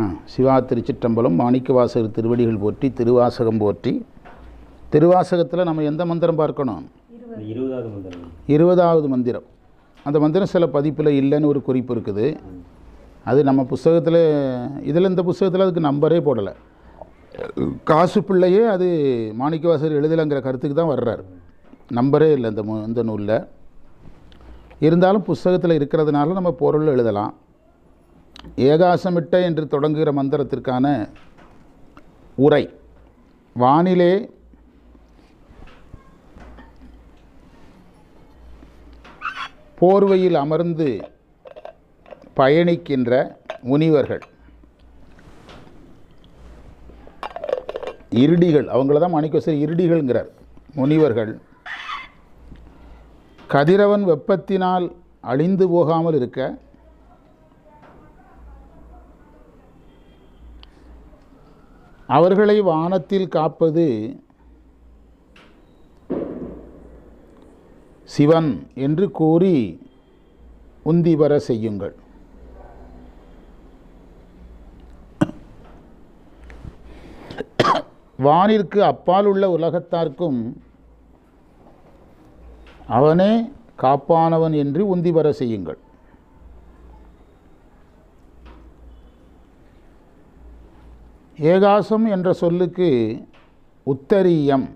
ஆ சிவா திருச்சிற்றம்பலம் மாணிக்கவாசகர் திருவடிகள் போற்றி திருவாசகம் போற்றி. திருவாசகத்தில் நம்ம எந்த மந்திரம் பார்க்கணும்? இருபதாவது மந்திரம். இருபதாவது மந்திரம். அந்த மந்திரம் சில பதிப்பில் இல்லைன்னு ஒரு குறிப்பு இருக்குது. அது நம்ம புஸ்தகத்தில் இதில் இந்த புஸ்தகத்தில் அதுக்கு நம்பரே போடலை. காசு பிள்ளையே அது மாணிக்கவாசகர் எழுதலைங்கிற கருத்துக்கு தான் வர்றார். நம்பரே இல்லை இந்த மு இந்த நூலில். இருந்தாலும் புஸ்தகத்தில் இருக்கிறதுனால நம்ம பொருள் எழுதலாம். ஏகாசமிட்ட என்று தொடங்குகிற மந்திரத்திற்கான உரை. வானிலே போர்வையில் அமர்ந்து பயணிக்கின்ற முனிவர்கள் இருடிகள் அவங்கள தான் மாணிக்கவாசர் இருடிகள்ங்கிறார் முனிவர்கள் கதிரவன் வெப்பத்தினால் அழிந்து போகாமல் இருக்க அவர்களை வானத்தில் காப்பது சிவன் என்று கூறி உந்தி வர செய்யுங்கள். வானிற்கு அப்பால் உள்ள உலகத்தார்க்கும் அவனே காப்பானவன் என்று உந்தி வர செய்யுங்கள். ஏகாசம் என்ற சொல்லுக்கு உத்தரீயம்.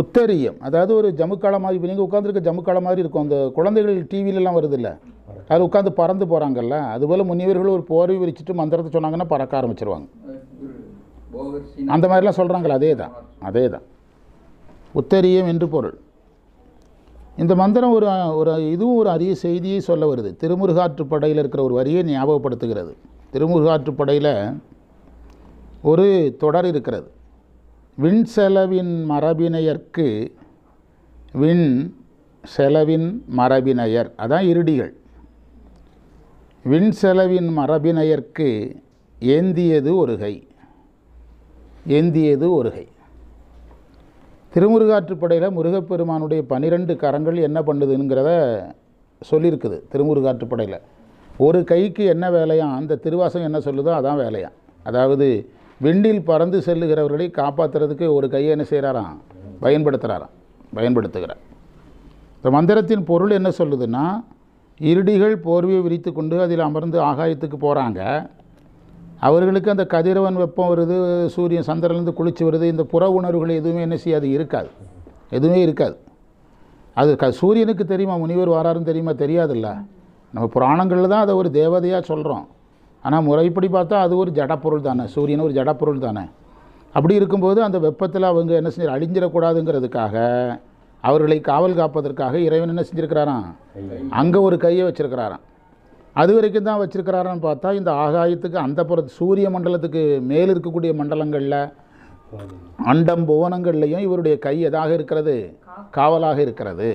உத்தரீயம். அதாவது ஒரு ஜமுக்கால மாதிரி இப்போ நீங்கள் உட்காந்துருக்க ஜமுக்கால மாதிரி இருக்கும். அந்த குழந்தைகள் டிவிலெலாம் வருதில்ல. அதில் உட்காந்து பறந்து போகிறாங்கல்ல அதுபோல் முனிவர்கள் ஒரு போர்வை விரிச்சிட்டு மந்திரத்தை சொன்னாங்கன்னா பறக்க ஆரம்பிச்சிருவாங்க. அந்த மாதிரிலாம் சொல்கிறாங்களே அதே தான் அதே தான் உத்தரியம் என்று பொருள். இந்த மந்திரம் ஒரு ஒரு இதுவும் ஒரு அரிய செய்தியை சொல்ல வருது. திருமுருகாற்றுப்படையில் இருக்கிற ஒரு வரியை ஞாபகப்படுத்துகிறது. திருமுருகாற்றுப்படையில் ஒரு தொடர் இருக்கிறது. விண் செலவின் மரபினையர்க்கு விண் செலவின் மரபினையர். அதான் இருடிகள். விண் செலவின் மரபினையர்க்கு ஏந்தியது ஒருகை. ஏந்தியது ஒருகை. திருமுருகாற்றுப்படையில் முருகப்பெருமானுடைய பன்னிரெண்டு கரங்கள் என்ன பண்ணுதுங்கிறத சொல்லியிருக்குது திருமுருகாற்றுப்படையில் ஒரு கைக்கு என்ன வேலையாம் அந்த திருவாசகம் என்ன சொல்லுதோ அதான் வேலையாம் அதாவது விண்டில் பறந்து செல்லுகிறவர்களை காப்பாற்றுறதுக்கு ஒரு கையை என்ன செய்கிறாராம் பயன்படுத்துகிறாராம் பயன்படுத்துகிறார். இந்த மந்திரத்தின் பொருள் என்ன சொல்லுதுன்னா இருடிகள் போர்வையை விரித்து கொண்டு அதில் அமர்ந்து ஆகாயத்துக்கு போகிறாங்க அவர்களுக்கு அந்த கதிரவன் வெப்பம் வருது சூரியன் சந்திரன்லேருந்து குளிச்சு வருது இந்த புற உணர்வுகள் எதுவுமே என்ன செய்யாது இருக்காது. எதுவுமே இருக்காது. அது க சூரியனுக்கு தெரியுமா முனிவர் வாராருன்னு தெரியுமா தெரியாதுல்ல. நம்ம புராணங்களில் தான் அதை ஒரு தேவதையாக சொல்கிறோம் ஆனால் முறைப்படி பார்த்தா அது ஒரு ஜடப்பொருள் தானே சூரியன் ஒரு ஜடப்பொருள் தானே. அப்படி இருக்கும்போது அந்த வெப்பத்தில் அவங்க என்ன செஞ்சு அழிஞ்சிடக்கூடாதுங்கிறதுக்காக அவர்களை காவல் காப்பதற்காக இறைவன் என்ன செஞ்சுருக்கிறாராம்? அங்கே ஒரு கையை வச்சிருக்கிறாராம். அது வரைக்கும் தான் வச்சுருக்கிறாருன்னு பார்த்தா இந்த ஆகாயத்துக்கு அந்த புற சூரிய மண்டலத்துக்கு மேல் இருக்கக்கூடிய மண்டலங்களில் அண்டம் புவனங்கள்லையும் இவருடைய கை எதாக இருக்கிறது? காவலாக இருக்கிறது.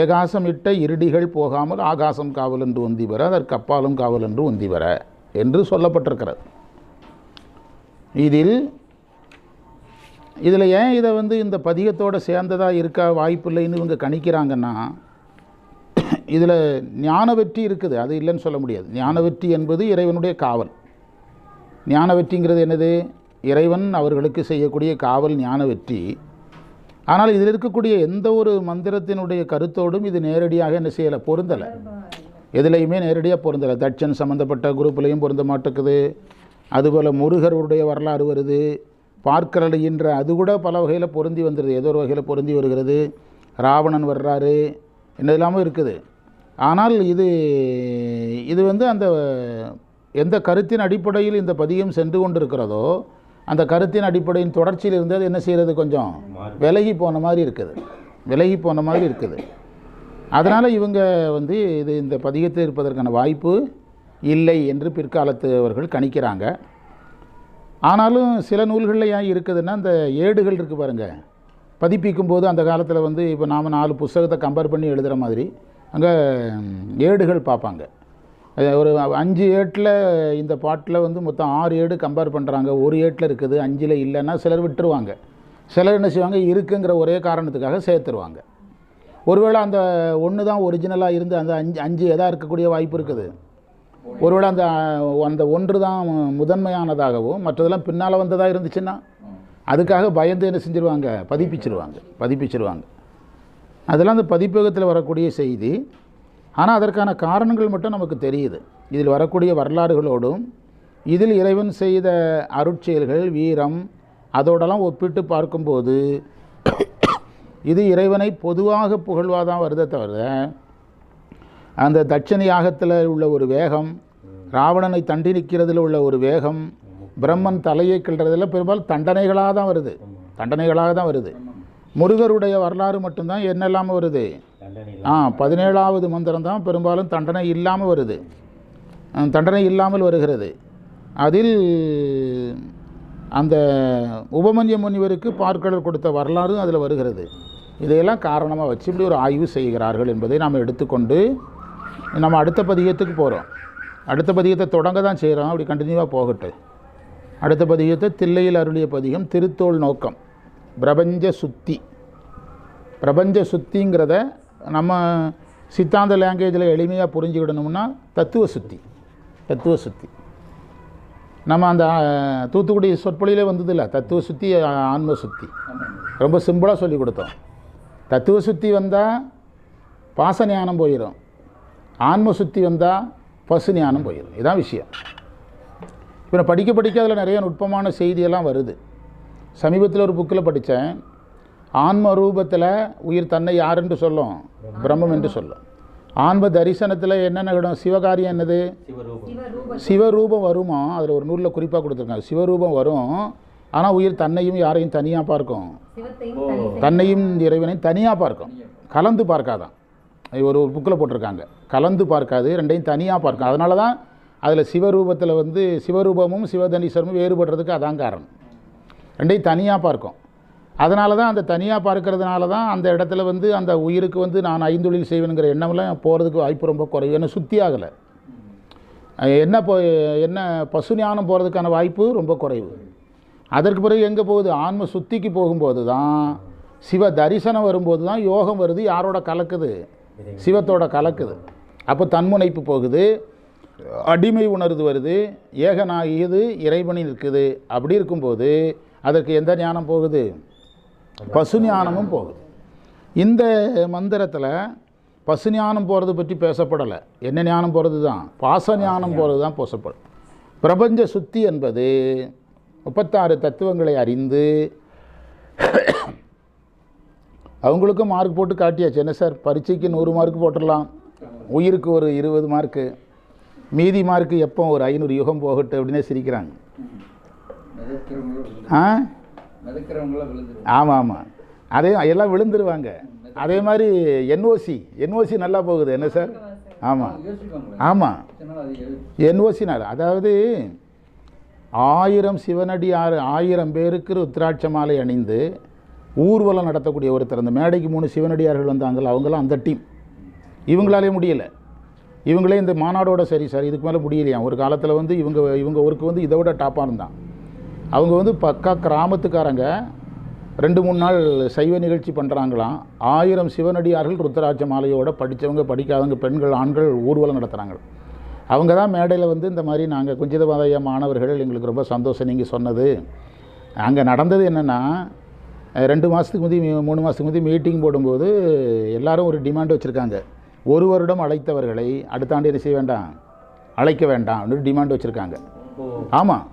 ஏகாசம் இட்ட இருடிகள் போகாமல் ஆகாசம் காவல் என்று உந்தி வர அதற்கு அப்பாலும் காவல் என்று உந்தி வர என்று சொல்லப்பட்டிருக்கிறது. இதில் இதில் ஏன் இதை வந்து இந்த பதிகத்தோடு சேர்ந்ததாக இருக்க வாய்ப்பில்லைன்னு இவங்க கணிக்கிறாங்கன்னா இதில் ஞான வெற்றி இருக்குது அது இல்லைன்னு சொல்ல முடியாது. ஞான வெற்றி என்பது இறைவனுடைய காவல். ஞான வெற்றிங்கிறது என்னது? இறைவன் அவர்களுக்கு செய்யக்கூடிய காவல் ஞான வெற்றி ஆனால் இதில் இருக்கக்கூடிய எந்த ஒரு மந்திரத்தினுடைய கருத்தோடும் இது நேரடியாக என்ன செய்யலை? பொருந்தலை. எதுலேயுமே நேரடியாக பொருந்தலை. தட்சன் சம்மந்தப்பட்ட குரூப்லேயும் பொருந்த மாட்டேக்குது. அதுபோல் முருகருடைய வரலாறு வருது. பார்க்கரடைகின்ற அது கூட பல வகையில் பொருந்தி வந்துடுது ஏதோ ஒரு வகையில் பொருந்தி வருகிறது. ராவணன் வர்றாரு. என்ன இல்லாமல் இருக்குது. ஆனால் இது இது வந்து அந்த எந்த கருத்தின் அடிப்படையில் இந்த பதியம் சென்று கொண்டிருக்கிறதோ அந்த கருத்தின் அடிப்படையின் தொடர்ச்சியில் இருந்து அது என்ன செய்கிறது கொஞ்சம் விலகி போன மாதிரி இருக்குது. விலகி போன மாதிரி இருக்குது. அதனால் இவங்க வந்து இது இந்த பதிகத்தில் இருப்பதற்கான வாய்ப்பு இல்லை என்று பிற்காலத்து அவர்கள் கணிக்கிறாங்க. ஆனாலும் சில நூல்களில் ஏன் இருக்குதுன்னா அந்த ஏடுகள் இருக்குது பாருங்கள் பதிப்பிக்கும் போது அந்த காலத்தில் வந்து இப்போ நாம் நாலு புஸ்தகத்தை கம்பேர் பண்ணி எழுதுகிற மாதிரி அங்கே ஏடுகள் பார்ப்பாங்க. ஒரு அஞ்சு ஏட்டில் இந்த பாட்டில் வந்து மொத்தம் ஆறு ஏடு கம்பேர் பண்ணுறாங்க ஒரு ஏட்டில் இருக்குது அஞ்சில் இல்லைன்னா சிலர் விட்டுருவாங்க. சிலர் என்ன செய்வாங்க இருக்குங்கிற ஒரே காரணத்துக்காக சேர்த்துருவாங்க. ஒருவேளை அந்த ஒன்று தான் ஒரிஜினலாக இருந்து அந்த அஞ்சு அஞ்சு எதாக இருக்கக்கூடிய வாய்ப்பு இருக்குது. ஒருவேளை அந்த அந்த ஒன்று தான் முதன்மையானதாகவும் மற்றதெல்லாம் பின்னால் வந்ததாக இருந்துச்சுன்னா அதுக்காக பயந்து என்ன செஞ்சிருவாங்க? பதிப்பிச்சிருவாங்க. பதிப்பிச்சிருவாங்க. அதெல்லாம் அந்த பதிப்பகத்தில் வரக்கூடிய செய்தி. ஆனால் அதற்கான காரணங்கள் மட்டும் நமக்கு தெரியுது. இதில் வரக்கூடிய வரலாறுகளோடும் இதில் இறைவன் செய்த அருட்செயல்கள் வீரம் அதோடலாம் ஒப்பிட்டு பார்க்கும்போது இது இறைவனை பொதுவாக புகழ்வாதான் வருதே தவிர அந்த தட்சணி யாகத்தில் உள்ள ஒரு வேகம் ராவணனை தண்டி நிற்கிறதுல உள்ள ஒரு வேகம் பிரம்மன் தலையை கிள்றதில் பெரும்பாலும் தண்டனைகளாக தான் வருது. தண்டனைகளாக தான் வருது. முருகருடைய வரலாறு மட்டும்தான் என்னெல்லாமல் வருது? ஆ பதினேழாவது மந்திரம் தான் பெரும்பாலும் தண்டனை இல்லாமல் வருது. தண்டனை இல்லாமல் வருகிறது. அதில் அந்த உபமன்ய முனிவருக்கு பார்க்கடல் கொடுத்த வரலாறு அதில் வருகிறது. இதையெல்லாம் காரணமாக வச்சு இப்படி ஒரு ஆய்வு செய்கிறார்கள் என்பதை நாம் எடுத்துக்கொண்டு நம்ம அடுத்த பதிகத்துக்கு போகிறோம் அடுத்த பதிகத்தை தொடங்க தான் செய்கிறோம் அப்படி கண்டினியூவாக போகட்டும். அடுத்த பதிகத்தை தில்லையில் அருளிய பதிகம் திருத்தோள் நோக்கம். பிரபஞ்ச சுத்தி. பிரபஞ்ச சுத்திங்கிறத நம்ம சித்தாந்த லாங்குவேஜில் எளிமையாக புரிஞ்சுக்கிடணும்னா தத்துவ சுத்தி. தத்துவ சுத்தி. நம்ம அந்த தூத்துக்குடி சொற்பொழியிலே வந்ததில்ல. தத்துவ சுத்தி ஆன்ம சுத்தி. ரொம்ப சிம்பிளாக சொல்லி கொடுத்தோம். தத்துவ சுத்தி வந்தால் பாச ஞானம் போயிடும் ஆன்ம சுத்தி வந்தால் பசு ஞானம் போயிடும் இதான் விஷயம். இப்போ நான் படிக்க படிக்க அதில் நிறைய நுட்பமான செய்தியெல்லாம் வருது. சமீபத்தில் ஒரு புக்கில் படித்தேன். ஆன்ம ரூபத்தில் உயிர் தன்னை யாருன்னு சொல்லும். பிரம்மம் என்று சொல்லும். ஆன்ம தரிசனத்தில் என்னென்ன இடம் சிவகாரியம் என்னது? சிவரூபம் வருமா? அதில் ஒரு நூலில் குறிப்பாக கொடுத்துருக்காங்க. சிவரூபம் வரும். ஆனால் உயிர் தன்னையும் யாரையும் தனியாக பார்க்கும். தன்னையும் இறைவனையும் தனியாக பார்க்கும். கலந்து பார்க்காதான். ஒரு ஒரு புக்கில் போட்டிருக்காங்க. கலந்து பார்க்காது ரெண்டையும் தனியாக பார்க்கும். அதனால தான் அதில் சிவரூபத்தில் வந்து சிவரூபமும் சிவதனீஸ்வரமும் வேறுபடுறதுக்கு அதான் காரணம். ரெண்டையும் தனியாக பார்க்கும். அதனால தான் அந்த தனியாக பார்க்கறதுனால தான் அந்த இடத்துல வந்து அந்த உயிருக்கு வந்து நான் ஐந்தொழில் செய்வேனுங்கிற எண்ணம்லாம் போகிறதுக்கு வாய்ப்பு ரொம்ப குறைவு. ஏன்னா சுத்தி ஆகலை. என்ன போ என்ன பசு ஞானம் போகிறதுக்கான வாய்ப்பு ரொம்ப குறைவு. அதற்கு பிறகு எங்கே போகுது? ஆன்ம சுத்திக்கு போகும்போது தான் சிவ தரிசனம் வரும்போது தான் யோகம் வருது. யாரோட கலக்குது? சிவத்தோட கலக்குது. அப்போ தன்முனைப்பு போகுது. அடிமை உணர்வு வருது. ஏகனாகியது இறைவனில் இருக்குது. அப்படி இருக்கும்போது அதற்கு எந்த ஞானம் போகுது? பசு ஞானமும் போகுது. இந்த மந்திரத்தில் பசு ஞானம் போகிறது பற்றி பேசப்படலை. என்ன ஞானம் போகிறது தான் பாச ஞானம் போகிறது தான் பேசப்படும். பிரபஞ்ச சுத்தி என்பது முப்பத்தாறு தத்துவங்களை அறிந்து அவங்களுக்கும் மார்க் போட்டு காட்டியாச்சு. என்ன சார்? பரீட்சைக்கு நூறு மார்க் போட்டுடலாம். உயிருக்கு ஒரு இருபது மார்க்கு. மீதி மார்க்கு எப்போ ஒரு ஐநூறு யுகம் போகட்டும் அப்படின்னே சிரிக்கிறாங்க. ஆ? ஆமாம் ஆமாம் அதே எல்லாம் விழுந்துருவாங்க. அதே மாதிரி என்ஓசி என்ஓசி நல்லா போகுது. என்ன சார்? ஆமாம் ஆமாம் என்ஓசினார் அதாவது ஆயிரம் சிவனடி ஆறு ஆயிரம் பேருக்கு ருத்ராட்ச மாலை அணிந்து ஊர்வலம் நடத்தக்கூடிய ஒருத்தர். அந்த மேடைக்கு மூணு சிவனடியார்கள் வந்தாங்கல்ல அவங்களாம் அந்த டீம். இவங்களாலே முடியலை. இவங்களே இந்த மாநாடோட சரி சார் இதுக்கு மேலே முடியலையா? ஒரு காலத்தில் வந்து இவங்க இவங்க ஊருக்கு வந்து இதை விட டாப்பாக இருந்தான். அவங்க வந்து பக்கா கிராமத்துக்காரங்க ரெண்டு மூணு நாள் சைவ நிகழ்ச்சி பண்ணுறாங்களாம் ஆயிரம் சிவனடியார்கள் ருத்ராட்ச மாலையோட படித்தவங்க படிக்காதவங்க பெண்கள் ஆண்கள் ஊர்வலம் நடத்துகிறாங்க அவங்க தான் மேடையில் வந்து இந்த மாதிரி நாங்கள் குஞ்சிதபாதைய மாணவர்கள் எங்களுக்கு ரொம்ப சந்தோஷம் நீங்கள் சொன்னது. அங்கே நடந்தது என்னென்னா ரெண்டு மாதத்துக்கு முந்தி மூணு மாதத்துக்கு முந்தி மீட்டிங் போடும்போது எல்லோரும் ஒரு டிமாண்ட் வச்சுருக்காங்க. ஒரு வருடம் அழைத்தவர்களை அடுத்த ஆண்டு என்ன செய்ய வேண்டாம்? அழைக்க வேண்டாம் அப்படின்னு டிமாண்ட் வச்சுருக்காங்க. ஆமாம்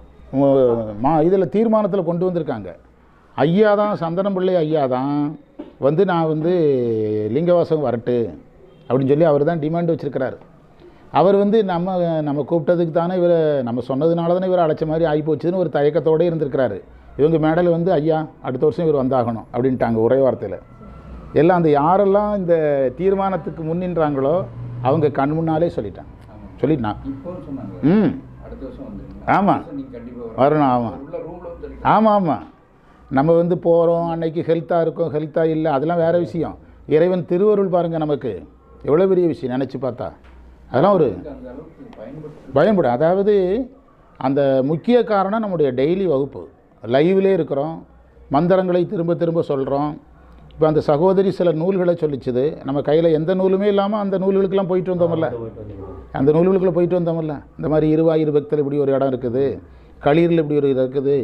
மா இதில் தீர்மானத்தில் கொண்டு வந்திருக்காங்க. ஐயா தான் சந்தனம் பிள்ளை ஐயா தான் வந்து நான் வந்து லிங்கவாசம் வரட்டு அப்படின்னு சொல்லி அவர் தான் டிமாண்ட் வச்சுருக்கிறார். அவர் வந்து நம்ம நம்ம கூப்பிட்டதுக்கு தானே இவரை நம்ம சொன்னதுனால தானே இவரை அழைச்ச மாதிரி ஆகிப்போச்சுன்னு ஒரு தயக்கத்தோடே இருந்திருக்கிறாரு. இவங்க மேடையில் வந்து ஐயா அடுத்த வருஷம் இவர் வந்தாகணும் அப்படின்ட்டாங்க ஒரே வார்த்தையில். எல்லாம் அந்த யாரெல்லாம் இந்த தீர்மானத்துக்கு முன்னின்றாங்களோ அவங்க கண் முன்னாலே சொல்லிட்டாங்க. சொல்லிட்டான் ம். அடுத்த வருஷம் வந்துருங்க. ஆமா. அடுத்த வருஷம் நீங்க கண்டிப்பா வரணும். ஆமாம் ஆமாம் ஆமாம் நம்ம வந்து போகிறோம் அன்னைக்கு ஹெல்த்தாக இருக்கும் ஹெல்த்தாக இல்லை அதெல்லாம் வேறு விஷயம். இறைவன் திருவருள் பாருங்கள் நமக்கு. எவ்வளோ பெரிய விஷயம் நினச்சி பார்த்தா. அதெல்லாம் ஒரு பயன்படும். அதாவது அந்த முக்கிய காரணம் நம்முடைய டெய்லி வகுப்பு. லைவ்லே இருக்கிறோம். மந்திரங்களை திரும்ப திரும்ப சொல்கிறோம் இப்போ அந்த சகோதரி சில நூல்களை சொல்லிச்சுது. நம்ம கையில் எந்த நூலுமே இல்லாமல் அந்த நூல்களுக்கெல்லாம் போயிட்டு வந்தோம்ல அந்த நூல்களுக்குள்ள போயிட்டு வந்தோம்ல இந்த மாதிரி இருவாயிரு பக்தர் இப்படி ஒரு இடம் இருக்குது. களீரில் இப்படி ஒரு இது இருக்குது.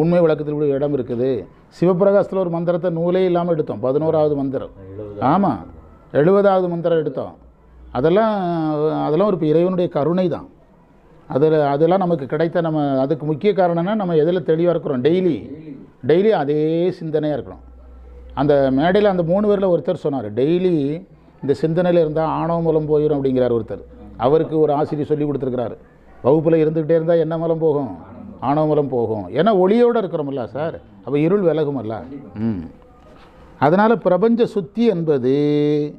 உண்மை விளக்கத்தில் இப்படி ஒரு இடம் இருக்குது. சிவபிரகாசத்தில் ஒரு மந்திரத்தை நூலே இல்லாமல் எடுத்தோம். பதினோராவது மந்திரம். ஆமாம் எழுபதாவது மந்திரம் எடுத்தோம். அதெல்லாம் அதெல்லாம் ஒரு இறைவனுடைய கருணை தான். அதில் அதெல்லாம் நமக்கு கிடைத்த நம்ம அதுக்கு முக்கிய காரணம்னா நம்ம எதில் தெளிவாக இருக்கிறோம்? டெய்லி. டெய்லி. அதே சிந்தனையாக இருக்கணும் அந்த மேடையில் அந்த மூணு பேரில் ஒருத்தர் சொன்னார் டெய்லி இந்த சிந்தனையில் இருந்தால் ஆணவ மூலம் போயிடும் அப்படிங்கிறார் ஒருத்தர். அவருக்கு ஒரு ஆசிரியர் சொல்லி கொடுத்துருக்கிறாரு. வகுப்பில் இருந்துக்கிட்டே இருந்தால் என்ன மூலம் போகும்? ஆணவ மூலம் போகும். ஏன்னா ஒளியோடு இருக்கிறோம்ல சார். அப்போ இருள் விலகுமல்ல. ம். அதனால் பிரபஞ்ச சுத்தி என்பது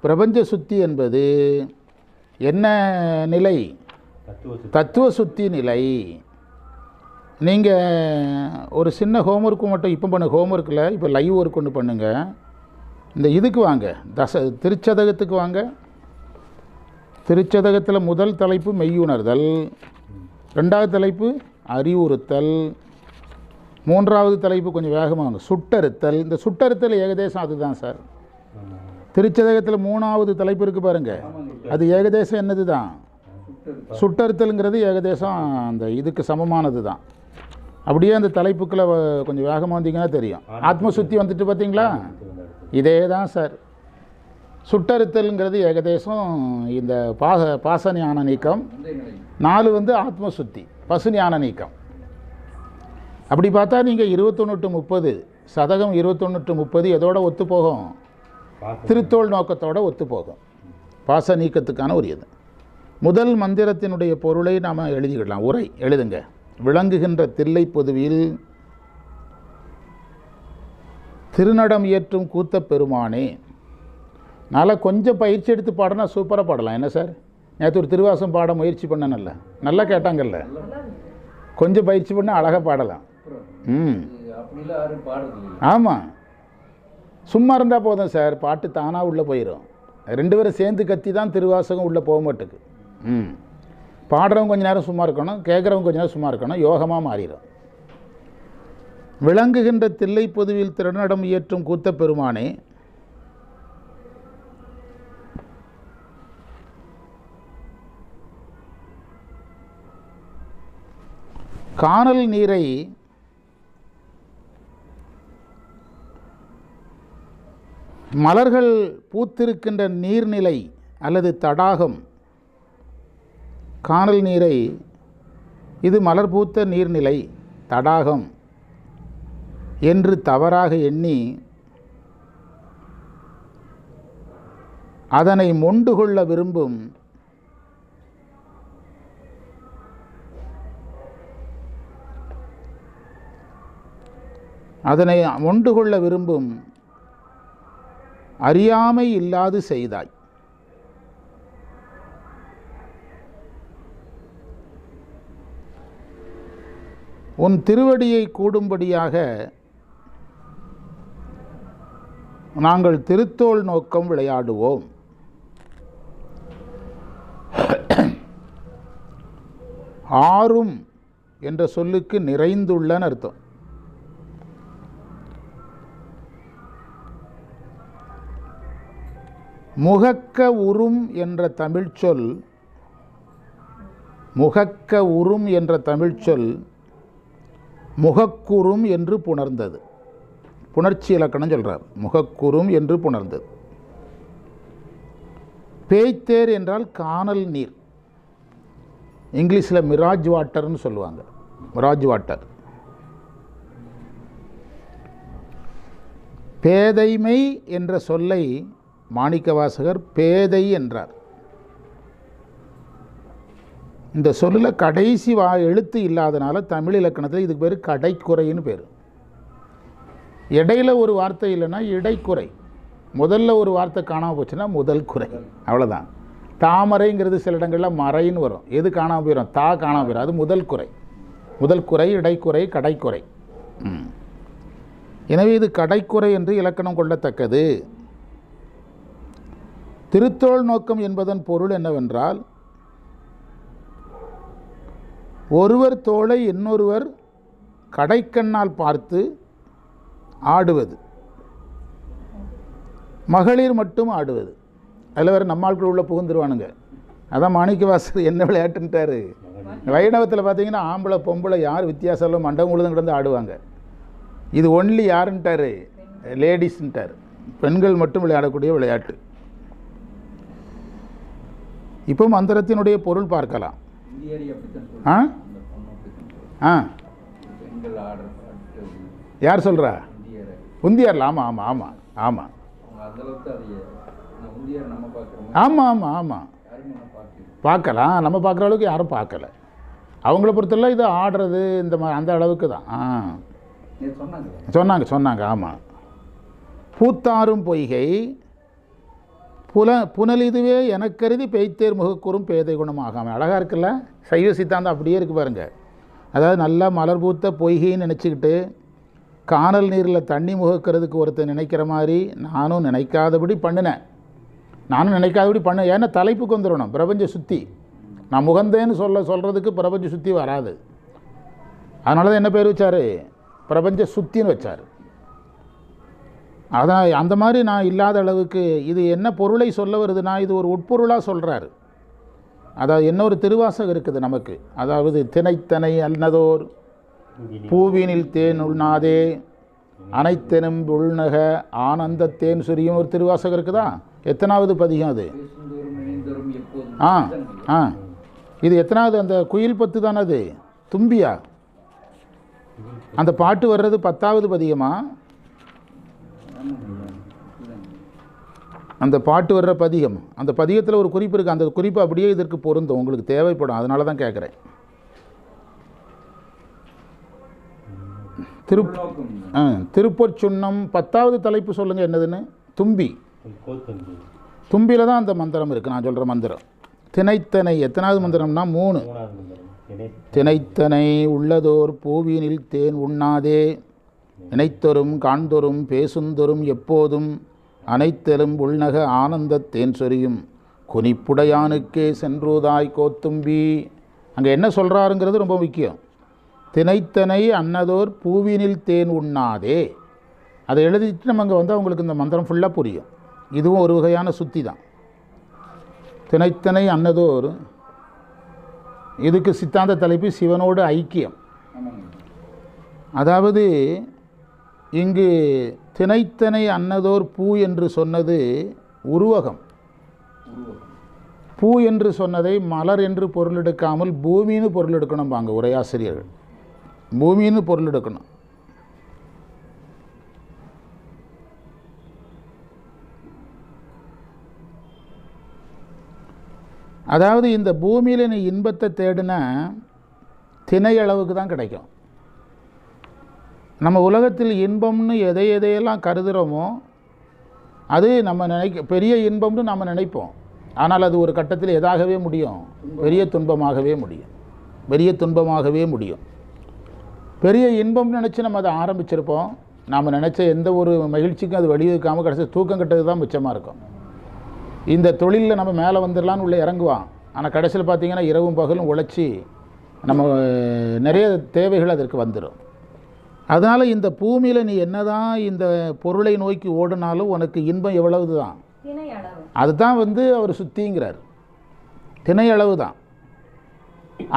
பிரபஞ்ச சுத்தி என்பது என்ன நிலை? தத்துவ சுத்தி நிலை. நீங்கள் ஒரு சின்ன ஹோம்ஒர்க்கு மட்டும் இப்போ பண்ண ஹோம்ஒர்க்கில் இப்போ லைவ் ஒர்க் ஒன்று பண்ணுங்கள் இந்த இதுக்கு வாங்க. தச திருச்சதகத்துக்கு வாங்க. திருச்சதகத்தில் முதல் தலைப்பு மெய்யுணர்தல். ரெண்டாவது தலைப்பு அறிவுறுத்தல். மூன்றாவது தலைப்பு கொஞ்சம் வேகமாக வாங்க. சுட்டறுத்தல். இந்த சுட்டறுத்தல் ஏகதேசம் அதுதான் சார். திருச்சதகத்தில் மூணாவது தலைப்பு இருக்குது பாருங்கள் அது ஏகதேசம் என்னது தான் சுட்டறுத்தலுங்கிறது ஏகதேசம் அந்த இதுக்கு சமமானது தான் அப்படியே அந்த தலைப்புக்குள்ளே வ- கொஞ்சம் வேகமாக வந்தீங்கன்னா தெரியும். ஆத்ம சுத்தி வந்துட்டு பார்த்தீங்களா இதே தான் சார். சுட்டறுத்தல்ங்கிறது ஏகதேசம் இந்த பாச பாச ஞான நீக்கம். நிலை வந்து ஆத்ம சுத்தி பசு ஞான நீக்கம். அப்படி பார்த்தா நீங்கள் இருபத்தொன்று டு முப்பது சதகம் இருபத்தொன்று டு முப்பது எதோட ஒத்து போகும். திருத்தோள் நோக்கத்தோட ஒத்து போகும். பாச நீக்கத்துக்கான ஒரு இது. முதல் மந்திரத்தினுடைய பொருளை நாம் எழுதிக்கிடலாம். உரை எழுதுங்க. விளங்குகின்ற தில்லை பொதுவில் திருநடம் இயற்றும் கூத்த பெருமானே. நல்லா கொஞ்சம் பயிற்சி எடுத்து பாடினா சூப்பராக பாடலாம். என்ன சார்? நேற்று ஒரு திருவாசம் பாட முயற்சி பண்ணனல்ல. நல்லா கேட்டாங்கல்ல? கொஞ்சம் பயிற்சி பண்ணால் அழகாக பாடலாம். ம். ஆமாம் சும்மா இருந்தால் போதும் சார். பாட்டு தானாக உள்ளே போயிடும் ரெண்டு பேரும் சேர்ந்து கத்தி தான் திருவாசகம் உள்ளே போக மாட்டேக்கு. ம். பாடுறவங்க கொஞ்ச நேரம் சும்மா இருக்கணும் கேட்குறவங்க கொஞ்ச நேரம் சும்மா இருக்கணும் யோகமாக மாறிடும் விளங்குகின்ற தில்லை பொதுவில் திருநடம் இயற்றும் கூத்த பெருமானே காணல் நீரை மலர்கள் பூத்திருக்கின்ற நீர்நிலை அல்லது தடாகம் காணல் நீரை இது மலர் பூத்த நீர்நிலை தடாகம் என்று தவறாக எண்ணி அதனை மொண்டு கொள்ள விரும்பும் அதனை மொண்டு கொள்ள விரும்பும் அறியாமை இல்லாது செய்தாய். உன் திருவடியை கூடும்படியாக நாங்கள் திருத்தோள் நோக்கம் விளையாடுவோம். ஆறும் என்ற சொல்லுக்கு நிறைந்துள்ளன்னு அர்த்தம். முகக்க உறும் என்ற தமிழ்ச்சொல் முகக்க உறும் என்ற தமிழ்ச்சொல் முகக்குறும் என்று புணர்ந்தது. புணர்ச்சி இலக்கணம் சொல்கிறார் முகக்குறும் என்று புணர்ந்தது. பேய்த்தேர் என்றால் காணல் நீர். இங்கிலீஷில் மிராஜ் வாட்டர்னு சொல்லுவாங்க. Mirage water. பேதைமை என்ற சொல்லை மாணிக்கவாசகர் பேதை என்றார். இந்த சொல்லில் கடைசி வா எழுத்து இல்லாதனால தமிழ் இலக்கணத்தில் இதுக்கு பேர் கடைக்குறைன்னு பேர். இடையில ஒரு வார்த்தை இல்லைன்னா இடைக்குறை. முதல்ல ஒரு வார்த்தை காணாமல் போச்சுன்னா முதல் குறை. அவ்வளோதான் தாமரைங்கிறது சில இடங்களில் மறைன்னு வரும். எது காணாமல் போயிடும் தா காணாமல் போயிடும் அது முதல் குறை. முதல் குறை இடைக்குறை கடைக்குறை. எனவே இது கடைக்குறை என்று இலக்கணம் கொள்ளத்தக்கது. திருத்தோள் நோக்கம் என்பதன் பொருள் என்னவென்றால் ஒருவர் தோளை இன்னொருவர் கடைக்கண்ணால் பார்த்து ஆடுவது. மகளிர் மட்டும் ஆடுவது. அதில் வேறு நம்ம ஆட்கள் உள்ள புகுந்துருவானுங்க. அதான் மாணிக்கவாசர் என்ன விளையாட்டுன்ட்டாரு. வைணவத்தில் பார்த்தீங்கன்னா ஆம்பளை பொம்பளை யார் வித்தியாசம் இல்லை மண்டபம் முழுதும் கிடந்து ஆடுவாங்க. இது ஒன்லி யாருன்ட்டாரு? லேடிஸ்ன்ட்டார். பெண்கள் மட்டும் விளையாடக்கூடிய விளையாட்டு. இப்போ மந்திரத்தினுடைய பொருள் பார்க்கலாம். ஆ? ஆ. யார் சொல்கிறா உந்தியாரில் ஆமாம் ஆமாம் ஆமாம் ஆமாம் ஆமாம் ஆமாம் ஆமாம் பார்க்கலாம். நம்ம பார்க்குற அளவுக்கு யாரும் பார்க்கல. அவங்கள பொறுத்தவரை இது ஆடுறது இந்த மாதிரி அந்த அளவுக்கு தான். ஆ. சொன்னாங்க. சொன்னாங்க ஆமாம் பூத்தாரும் பொய்கை புல புனல் இதுவே எனக்கருதி பெய்த்தேர் முகக்கூறும் பேதை குணமாகாம. அழகாக இருக்குல்ல? சைவ சித்தாந்தம் அப்படியே இருக்கு பாருங்க. அதாவது நல்லா மலர் பூத்த பொய்கின்னு நினச்சிக்கிட்டு காணல் நீரில் தண்ணி முகக்கிறதுக்கு ஒருத்தர் நினைக்கிற மாதிரி நானும் நினைக்காதபடி பண்ணினேன். நானும் நினைக்காதபடி பண்ண ஏன்னா தலைப்புக்கு வந்துடணும். பிரபஞ்ச சுத்தி. நான் முகந்தேன்னு சொல்ல சொல்கிறதுக்கு பிரபஞ்ச சுத்தி வராது. அதனால தான் என்ன பேர் வச்சார்? பிரபஞ்ச சுத்தின்னு வச்சார். அதான் அந்த மாதிரி நான் இல்லாத அளவுக்கு இது என்ன பொருளை சொல்ல வருதுன்னா இது ஒரு உட்பொருளாக சொல்கிறாரு அதாவது என்ன ஒரு திருவாசகம் இருக்குது நமக்கு. அதாவது தினைத்தனை அல்லதோர் பூவினில் தேன் உள்நாதே அனைத்தெனும் உள்நக ஆனந்த தேன் சுரியும் ஒரு திருவாசகம் இருக்குதா? எத்தனாவது பதிகம் அது? ஆ ஆ. இது எத்தனாவது அந்த குயில் பத்து தானே அது? தும்பியா? அந்த பாட்டு வர்றது பத்தாவது பதிகமாக அந்த பாட்டு வர்ற பதிகம் அந்த பதிகத்தில் ஒரு குறிப்பு இருக்குது அந்த குறிப்பு அப்படியே இதற்கு பொருந்தும். உங்களுக்கு தேவைப்படும். அதனால தான் கேட்குறேன் திரு திருப்பொற்சுண்ணம் பத்தாவது தலைப்பு சொல்லுங்கள் என்னதுன்னு? தும்பி. தும்பியில் தான் அந்த மந்திரம் இருக்குது நான் சொல்கிற மந்திரம். திணைத்தனை. எத்தனாவது மந்திரம்னா மூணு. திணைத்தனை உள்ளதோர் பூவினில் தேன் உண்ணாதே. நினைத்தொரும் காண்தொரும் பேசுந்தொரும் எப்போதும் அனைத்தெலும் உள்நக ஆனந்தத்தேன் சொரியும் குனிப்புடையானுக்கே சென்றூதாய் கோத்தும்பி. அங்கே என்ன சொல்கிறாருங்கிறது ரொம்ப முக்கியம். தினைத்தனை அன்னதோர் பூவினில் தேன் உண்ணாதே. அதை எழுதிட்டு நம்ம அங்கே வந்து அவங்களுக்கு இந்த மந்திரம் ஃபுல்லாக புரியும். இதுவும் ஒரு வகையான சுத்தி தான். தினைத்தனை அன்னதோர் இதுக்கு சித்தாந்த தலைப்பு சிவனோடு ஐக்கியம். அதாவது இங்கு தினைத்தனை அன்னதோர் பூ என்று சொன்னது உருவகம். பூ என்று சொன்னதை மலர் என்று பொருள் எடுக்காமல் பூமின்னு பொருள் எடுக்கணும் பாங்க உரையாசிரியர்கள். பூமின்னு பொருள் எடுக்கணும் அதாவது இந்த பூமியில் நீ இன்பத்தை தேடினா திணை அளவுக்கு தான் கிடைக்கும். நம்ம உலகத்தில் இன்பம்னு எதை எதையெல்லாம் கருதுகிறோமோ அது நம்ம நினைக்க பெரிய இன்பம்னு நம்ம நினைப்போம். ஆனால் அது ஒரு கட்டத்தில் எதாகவே முடியும்? பெரிய துன்பமாகவே முடியும். பெரிய துன்பமாகவே முடியும். பெரிய இன்பம்னு நினச்சி நம்ம அதை ஆரம்பிச்சிருப்போம். நாம் நினச்ச எந்த ஒரு மகிழ்ச்சிக்கும் அது வழிவகுக்காமல் கடைசி தூக்கம் கட்டது தான் மிச்சமாக இருக்கும். இந்த தொழிலில் நம்ம மேலே வந்துடலான்னு உள்ளே இறங்குவான் ஆனால் கடைசியில் பார்த்திங்கன்னா இரவும் பகலும் உழைச்சி நம்ம நிறைய தேவைகள் அதற்கு வந்துடும் அதனால் இந்த பூமியில் நீ என்னதான் இந்த பொருளை நோக்கி ஓடினாலும் உனக்கு இன்பம் எவ்வளவு தான் அதுதான் வந்து அவர் சுத்திங்கிறார். திணை அளவு தான்.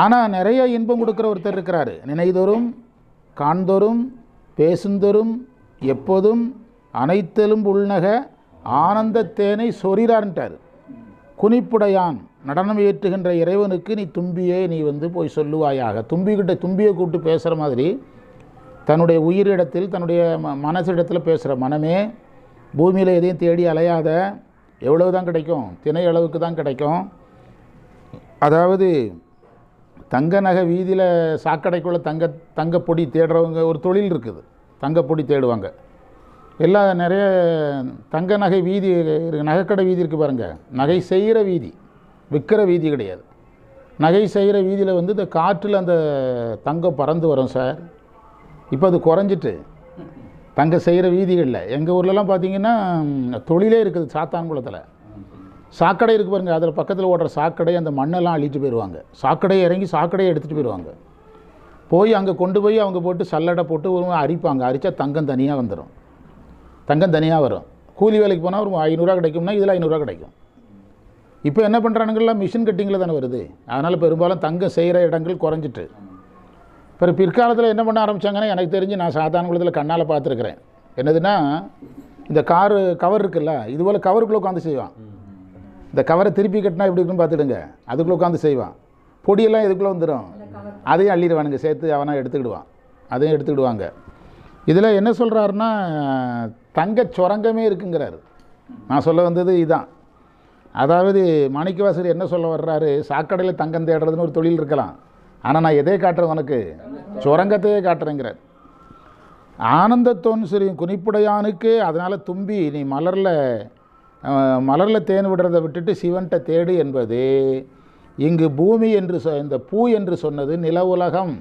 ஆனால் நிறைய இன்பம் கொடுக்குற ஒருத்தர் இருக்கிறாரு. நினைதோறும் காண்தோறும் பேசுந்தோறும் எப்போதும் அனைத்தலும் உள்நக ஆனந்த தேனை சொரிறான்ட்டார் குனிப்புடையான் நடனம் ஏற்றுகின்ற இறைவனுக்கு நீ தும்பியே நீ வந்து போய் சொல்லுவாயாக. தும்பிக்கிட்ட தும்பியை கூப்பிட்டு பேசுகிற மாதிரி தன்னுடைய உயிரிடத்தில் தன்னுடைய ம மனசிடத்தில் பேசுகிற மனமே பூமியில் எதையும் தேடி அலையாத எவ்வளவு தான் கிடைக்கும் திணை அளவுக்கு தான் கிடைக்கும். அதாவது தங்க நகை வீதியில் சாக்கடைக்குள்ளே தங்க தங்கப்பொடி தேடுறவங்க ஒரு தொழில் இருக்குது. தங்கப்பொடி தேடுவாங்க. எல்லாம் நிறைய தங்க நகை வீதி நகைக்கடை வீதி இருக்குது பாருங்கள் நகை செய்கிற வீதி விற்கிற வீதி கிடையாது. நகை செய்கிற வீதியில் வந்து இந்த காற்றில் அந்த தங்கம் பறந்து வரும் சார். இப்போ அது குறைஞ்சிட்டு தங்க செய்கிற வீதிகளில் எங்கள் ஊர்லலாம் பார்த்தீங்கன்னா தொழிலே இருக்குது சாத்தான்குளத்தில் சாக்கடை இருக்குது பாருங்கள் அதில் பக்கத்தில் ஓடுற சாக்கடை அந்த மண்ணெல்லாம் அள்ளிட்டு போயிடுவாங்க. சாக்கடையை இறங்கி சாக்கடையை எடுத்துகிட்டு போயிடுவாங்க. போய் அங்கே கொண்டு போய் அவங்க போட்டு சல்லடை போட்டு ஒரு அரிப்பாங்க. அரித்தா தங்கம் தனியாக வந்துடும் தங்கம் தனியாக வரும். கூலி வேலைக்கு போனால் ஒரு ஐநூறுரூவா கிடைக்கும்னா இதில் ஐநூறுரூவா கிடைக்கும். இப்போ என்ன பண்ணுறானுங்கள்லாம் மிஷின் கட்டிங்கில் தானே வருது. அதனால் பெரும்பாலும் தங்கம் செய்கிற இடங்கள் குறைஞ்சிட்டு. பிறகு பிற்காலத்தில் என்ன பண்ண ஆரம்பிச்சாங்கன்னா எனக்கு தெரிஞ்சு நான் சாதாரண குளத்தில் கண்ணால் பார்த்துருக்குறேன். என்னதுன்னா இந்த காரு கவர் இருக்குல்ல இது போல் கவருக்குள்ளே உட்காந்து செய்வான். இந்த கவரை திருப்பி கட்டினா எப்படி இருக்குன்னு பார்த்துடுங்க. அதுக்குள்ளே உட்காந்து செய்வான். பொடியெல்லாம் இதுக்குள்ளே வந்துடும் அதையும் அள்ளிடுவானுங்க. சேர்த்து அவனை எடுத்துக்கிடுவான். அதையும் எடுத்துக்கிடுவாங்க. இதில் என்ன சொல்கிறாருன்னா தங்க சுரங்கமே இருக்குங்கிறாரு. நான் சொல்ல வந்தது இதுதான் அதாவது மாணிக்கவாசர் என்ன சொல்ல வர்றாரு? சாக்கடையில் தங்கம் தேடுறதுன்னு ஒரு தொழில் இருக்கலாம். ஆனால் நான் எதை காட்டுறேன் உனக்கு? சுரங்கத்தையே காட்டுறேங்கிறார். ஆனந்தத்தோன் சிறு குனிப்புடையானுக்கு அதனால் தும்பி நீ மலரில் மலரில் தேன் விடுறதை விட்டுட்டு சிவன்கிட்ட தேடு என்பது இங்கு பூமி என்று சொ இந்த பூ என்று சொன்னது நில உலகம்.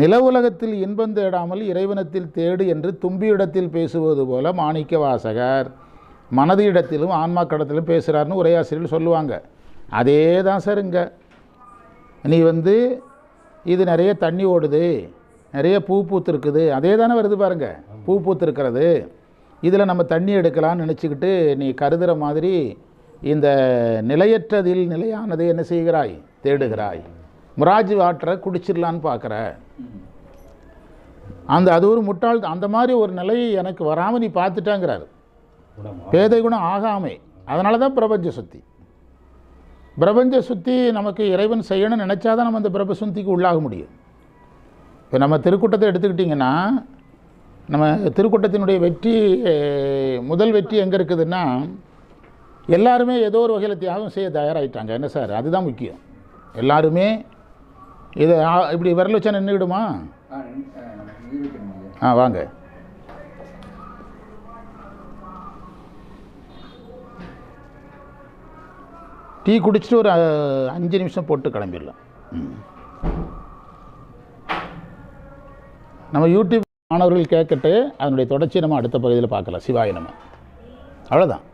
நில உலகத்தில் இன்பம் தேடாமல் இறைவனத்தில் தேடு என்று தும்பியிடத்தில் பேசுவது போல மாணிக்க வாசகர் மனது இடத்திலும் ஆன்மா கடத்திலும் பேசுகிறார்னு உரையாசிரியர் சொல்லுவாங்க. அதே தான் சார் இங்கே. நீ வந்து இது நிறைய தண்ணி ஓடுது நிறைய பூ பூத்துருக்குது. அதே தானே வருது பாருங்க. பூ பூத்துருக்கிறது. இதில் நம்ம தண்ணி எடுக்கலாம்னு நினச்சிக்கிட்டு நீ கருதுகிற மாதிரி இந்த நிலையற்றதில் நிலையானதை என்ன செய்கிறாய்? தேடுகிறாய். முராஜ் வாட்டரை குடிச்சிடலான்னு பார்க்குற. அந்த அது ஒரு முட்டாள் அந்த மாதிரி ஒரு நிலை எனக்கு வராமல் நீ பார்த்துட்டாங்கிறாரு. பேதை குணம் ஆகாமை. அதனால தான் பிரபஞ்ச சுத்தி பிரபஞ்ச சுத்தி நமக்கு இறைவன் செய்யணும்னு நினச்சாதான் நம்ம அந்த பிரப சுத்திக்கு உள்ளாக முடியும். இப்போ நம்ம திருக்கூட்டத்தை எடுத்துக்கிட்டிங்கன்னா நம்ம திருக்கூட்டத்தினுடைய வெற்றி முதல் வெற்றி எங்கே இருக்குதுன்னா எல்லாருமே ஏதோ ஒரு வகையில் தியாகம் செய்ய தயாராகிட்டாங்க என்ன சார்? அதுதான் முக்கியம். எல்லாருமே இதை இப்படி விரல் வச்சா நின்றுக்கிடுமா. ஆ வாங்க. டீ குடிச்சிட்டு ஒரு அஞ்சு நிமிஷம் போட்டு கிளம்பிடலாம். நம்ம யூடியூப் மாணவர்கள் கேட்கட்டு அதனுடைய தொடர்ச்சி நம்ம அடுத்த பகுதியில் பார்க்கலாம். சிவாய அவ்வளோதான்